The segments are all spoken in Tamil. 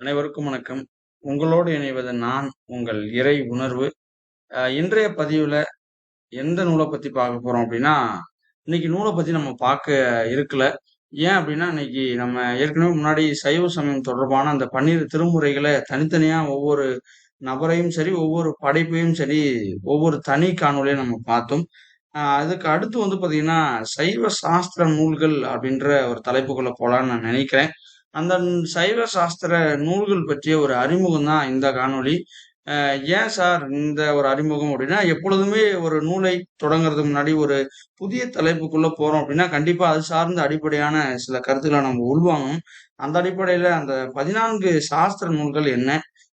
அனைவருக்கும் வணக்கம். உங்களோடு இணைவது நான், உங்கள் இறை உணர்வு. இன்றைய பதிவில் எந்த நூலை பற்றி பார்க்க போகிறோம் அப்படின்னா இன்னைக்கு நூலை பற்றி நம்ம பார்க்க இருக்கல. ஏன் அப்படின்னா இன்னைக்கு நம்ம ஏற்கனவே முன்னாடி சைவ சமயம் தொடர்பான அந்த பன்னிரு திருமுறைகளை தனித்தனியாக ஒவ்வொரு நபரையும் சரி, ஒவ்வொரு படைப்பையும் சரி, ஒவ்வொரு தனி காணொலியும் நம்ம பார்த்தோம். அதுக்கு அடுத்து வந்து பார்த்தீங்கன்னா, சைவ சாஸ்திர நூல்கள் அப்படின்ற ஒரு தலைப்புக்குள்ள போலான்னு நான் நினைக்கிறேன். அந்த சைவ சாஸ்திர நூல்கள் பற்றிய ஒரு அறிமுகம் தான் இந்த காணொளி. ஏன் சார் இந்த ஒரு அறிமுகம் அப்படின்னா எப்பொழுதுமே ஒரு நூலை தொடங்குறதுக்கு முன்னாடி ஒரு புதிய தலைப்புக்குள்ள போறோம் அப்படின்னா கண்டிப்பா அது சார்ந்த அடிப்படையான சில கருத்துக்களை நம்ம உள்வாங்கணும். அந்த அடிப்படையில அந்த 14 சாஸ்திர நூல்கள் என்ன?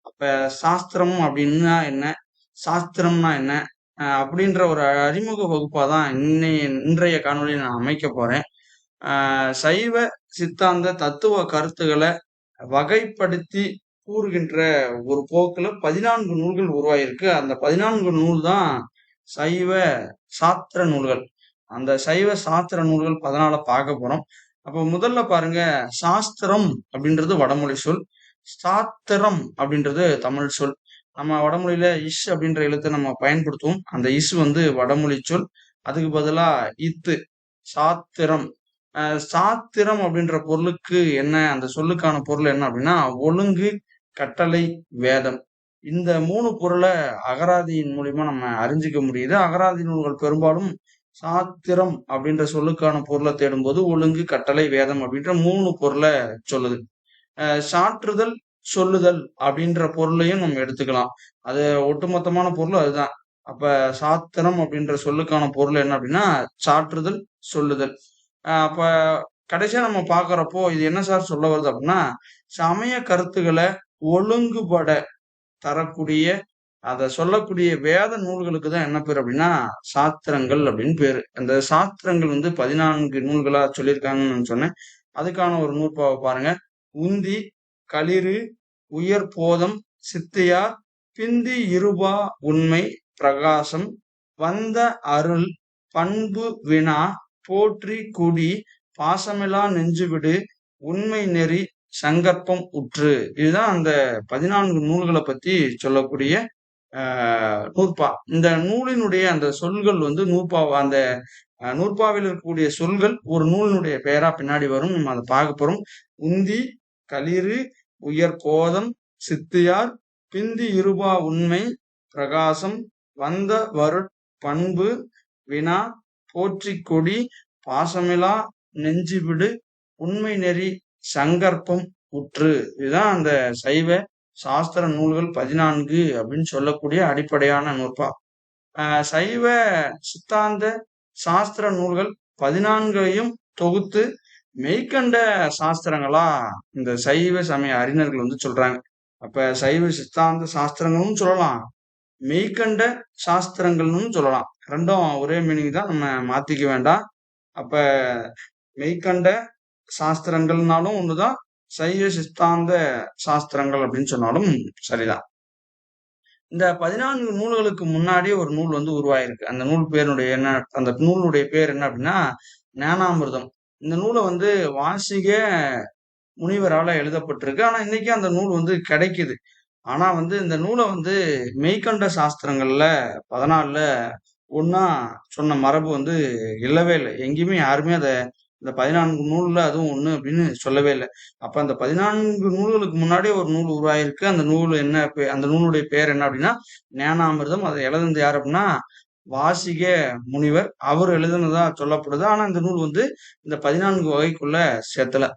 அப்ப சாஸ்திரம் அப்படின்னா என்ன? சாஸ்திரம்னா என்ன? அப்படின்ற ஒரு அறிமுக வகுப்பா தான் இன்னைய இன்றைய காணொலியை நான் அமைக்கப் போறேன். சைவ சித்தாந்த தத்துவ கருத்துக்களை வகைப்படுத்தி கூறுகின்ற ஒரு போக்கில் பதினான்கு நூல்கள் உருவாகியிருக்கு. அந்த 14 நூல் தான் சைவ சாத்திர நூல்கள். அந்த சைவ சாத்திர நூல்கள் 14 பார்க்க போறோம். அப்போ முதல்ல பாருங்க, சாஸ்திரம் அப்படின்றது வடமொழி சொல். சாத்திரம் அப்படின்றது தமிழ் சொல். நம்ம வடமொழியில இஷ் அப்படின்ற எழுத்தை நம்ம பயன்படுத்துவோம். அந்த இஷ் வந்து வடமொழி சொல். அதுக்கு பதிலா இத்து சாத்திரம். சாத்திரம் அப்படின்ற பொருளுக்கு என்ன அந்த சொல்லுக்கான பொருள் என்ன அப்படின்னா ஒழுங்கு, கட்டளை, வேதம். இந்த மூணு பொருளை அகராதியின் மூலியமா நம்ம அறிஞ்சுக்க முடியுது. அகராதி நூல்கள் பெரும்பாலும் சாத்திரம் அப்படின்ற சொல்லுக்கான பொருளை தேடும்போது, ஒழுங்கு, கட்டளை, வேதம் அப்படின்ற மூணு பொருளை சொல்லுது. சாற்றுதல், சொல்லுதல் அப்படின்ற பொருளையும் நம்ம எடுத்துக்கலாம். அது ஒட்டுமொத்தமான பொருள் அதுதான். அப்ப சாத்திரம் அப்படின்ற சொல்லுக்கான பொருள் என்ன அப்படின்னா சாற்றுதல், சொல்லுதல். அ அப்ப கடைசியா நம்ம பாக்குறப்போ இது என்ன சார் சொல்ல வருது அப்படின்னா சமய கருத்துக்களை ஒழுங்குபட தரக்கூடிய, அத சொல்லக்கூடிய வேத நூல்களுக்கு தான் என்ன பேர் அப்படின்னா சாத்திரங்கள் அப்படின்னு பேரு. அந்த சாத்திரங்கள் வந்து 14 நூல்களா சொல்லியிருக்காங்கன்னு நான் சொன்னேன். அதுக்கான ஒரு நூற்பாவை பாருங்க. உந்தி, களிறு, உயர்போதம், சித்தியார், பிந்தி இருபா உண்மை, பிரகாசம், வந்த அருள், பண்பு வினா, போற்றி குடி, பாசமிலா நெஞ்சுவிடு, உண்மை நெறி, சங்கற்பம் உற்று. இதுதான் அந்த பதினான்கு நூல்களை பத்தி சொல்லக்கூடிய நூற்பா. இந்த நூலினுடைய அந்த சொல்கள் வந்து நூற்பா அந்த நூற்பாவில் இருக்கக்கூடிய சொல்கள் ஒரு நூலினுடைய பெயரா பின்னாடி வரும். நம்ம அதை பார்க்க போறோம். உந்தி, களிறு, உயர் கோதம் சித்தியார், பிந்தி இருபா உண்மை, பிரகாசம், வந்த வருட் பண்பு, வினா, போற்றிக் கொடி, பாசமிலா நெஞ்சுவிடு, உண்மை நெறி, சங்கற்பம் உற்று. இதுதான் அந்த சைவ சாஸ்திர நூல்கள் பதினான்கு அப்படின்னு சொல்லக்கூடிய அடிப்படையான நூற்பா. சைவ சித்தாந்த சாஸ்திர நூல்கள் 14யும் தொகுத்து மெய்கண்ட சாஸ்திரங்களா இந்த சைவ சமய அறிஞர்கள் வந்து சொல்றாங்க. அப்ப சைவ சித்தாந்த சாஸ்திரங்களும் சொல்லலாம். மெய்கண்ட சாஸ்திரங்கள்னும் சொல்லலாம். ரெண்டும் ஒரே மீனிங் தான். நம்ம மாத்திக்க வேண்டாம். அப்ப மெய்கண்ட சாஸ்திரங்கள்னாலும் ஒண்ணுதான். சைவ சித்தாந்த சாஸ்திரங்கள் அப்படின்னு சொன்னாலும் சரிதான். இந்த 14 நூல்களுக்கு முன்னாடி ஒரு நூல் வந்து உருவாயிருக்கு அந்த நூல் பேருடைய என்ன அந்த நூலுடைய பேர் என்ன அப்படின்னா ஞானாமிர்தம். இந்த நூலை வந்து வாசிக முனிவரால எழுதப்பட்டிருக்கு. ஆனா, இன்னைக்கும் அந்த நூல் வந்து கிடைக்குது. ஆனா வந்து இந்த நூலை வந்து மெய்கண்ட சாஸ்திரங்கள்ல 14ல ஒன்றா சொன்ன மரபு வந்து இல்லவே இல்லை எங்கேயுமே யாருமே அதை இந்த 14 நூல்ல அதுவும் ஒண்ணு அப்படின்னு சொல்லவே இல்லை அப்ப அந்த 14 நூல்களுக்கு முன்னாடியே ஒரு நூல் உருவாயிருக்கு அந்த நூல் என்ன அந்த நூலுடைய பேர் என்ன அப்படின்னா ஞானாமிர்தம். அதை எழுதுனது யார் அப்படின்னா வாசிக முனிவர். அவர் எழுதுனதா சொல்லப்படுது. ஆனா, இந்த நூல் வந்து இந்த 14 வகைக்குள்ள சேர்த்தல.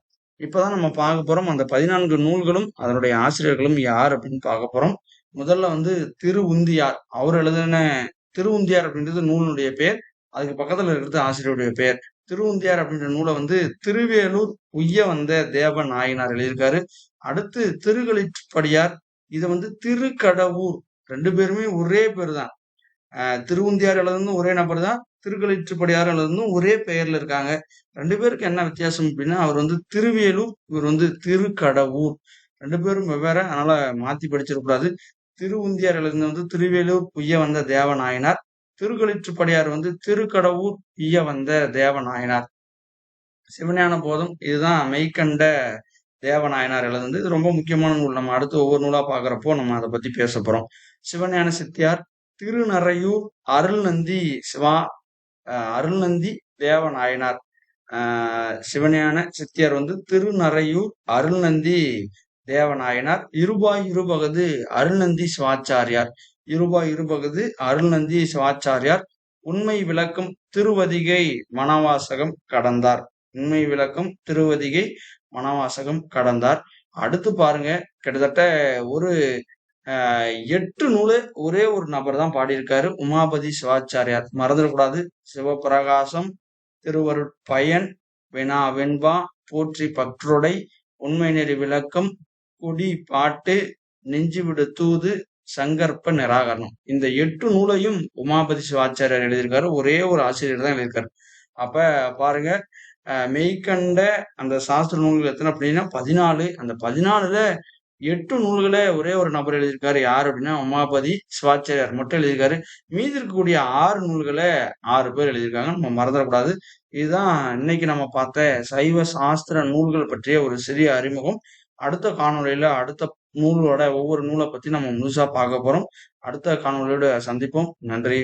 இப்ப தான் நம்ம பார்க்க போறோம். அந்த 14 நூல்களும், அதனுடைய ஆசிரியர்களும் யார் அப்படின்னு பார்க்க போறோம். முதல்ல வந்து திரு உந்தியார் அவர் எழுதின திருவுந்தியார் அப்படின்றது நூலினுடைய பேர். அதுக்கு பக்கத்துல இருக்கிறது ஆசிரியருடைய பேர் திருவுந்தியார் அப்படின்ற நூலை வந்து திருவேலூர் உய்ய வந்த தேவ நாயனார் எழுதியிருக்காரு. அடுத்து திருகளிப்படியார் இதை வந்து திருக்கடவூர் ரெண்டு பேருமே ஒரே பேர் தான். திருவுந்தியார் எழுதுனதும் ஒரே நபர் தான். திருக்களிற்றுப்படியார் எழுதுனதும் ஒரே பெயர்ல இருக்காங்க. ரெண்டு பேருக்கு என்ன வித்தியாசம் அப்படின்னா அவர் வந்து திருவேலூர், இவர் வந்து திருக்கடவூர். ரெண்டு பேரும் வெவ்வேற. அதனால மாத்தி படிச்சிடக்கூடாது. திருவுந்தியார் வந்து திருவேலூர் புய்ய வந்த தேவநாயனார் திருக்களிற்றுப்படியார் வந்து திருக்கடவுர் புய்ய வந்த தேவ நாயனார். சிவஞான போதம் இதுதான் மெய்கண்ட தேவநாயனார் எழுதுனது இது ரொம்ப முக்கியமான நூல். நம்ம அடுத்து ஒவ்வொரு நூலா பாக்குறப்போ நம்ம அதை பத்தி பேச போறோம். சிவஞான சித்தியார் திருநறையூர் அருள்நந்தி சிவா அஹ் அருள்நந்தி தேவநாயனார். ஆஹ் சிவஞான சித்தியார் வந்து திருநறையூர் அருள்நந்தி தேவநாயனார். இருபாய் இருபகது அருள்நந்தி சிவாச்சாரியார். இருபாய் இருபகது அருள்நந்தி சிவாச்சாரியார். உண்மை விளக்கம் திருவதிகை மணவாசகம் கடந்தார். உண்மை விளக்கம் திருவதிகை மணவாசகம் கடந்தார். அடுத்து பாருங்க கிட்டத்தட்ட ஒரு எட்டு நூலு ஒரே ஒரு நபர் தான் பாடியிருக்காரு. உமாபதி சிவாச்சாரியார். மறந்துடக்கூடாது. சிவபிரகாசம் திருவருட்பயன் வினா வெண்பா போற்றி பற்றுடை உண்மை நெறி விளக்கம் குடி பாட்டு நெஞ்சுவிடு தூது சங்கற்ப நிராகரணம். இந்த எட்டு நூலையும் உமாபதி சிவாச்சாரியர் எழுதியிருக்காரு. ஒரே ஒரு ஆசிரியர் தான் எழுதியிருக்காரு. அப்ப பாருங்க மெய்கண்ட அந்த சாஸ்திர நூல்கள் எத்தனை அப்படின்னா பதினாலு. அந்த பதினாலுல எட்டு நூல்களை ஒரே ஒரு நபர் எழுதியிருக்காரு. யார் அப்படின்னா உமாபதி சிவாச்சாரியார் மட்டும் எழுதியிருக்காரு. மீதி இருக்கக்கூடிய ஆறு நூல்களை ஆறு பேர் எழுதியிருக்காங்க நம்ம மறந்துடக்கூடாது. இதுதான் இன்னைக்கு நம்ம பார்த்த சைவ சாஸ்திர நூல்கள் பற்றிய ஒரு சிறிய அறிமுகம். அடுத்த காணொளியில அடுத்த நூலோட ஒவ்வொரு நூலை பத்தி நம்ம முழுசா பார்க்க போறோம். அடுத்த காணொலியோட சந்திப்போம். நன்றி.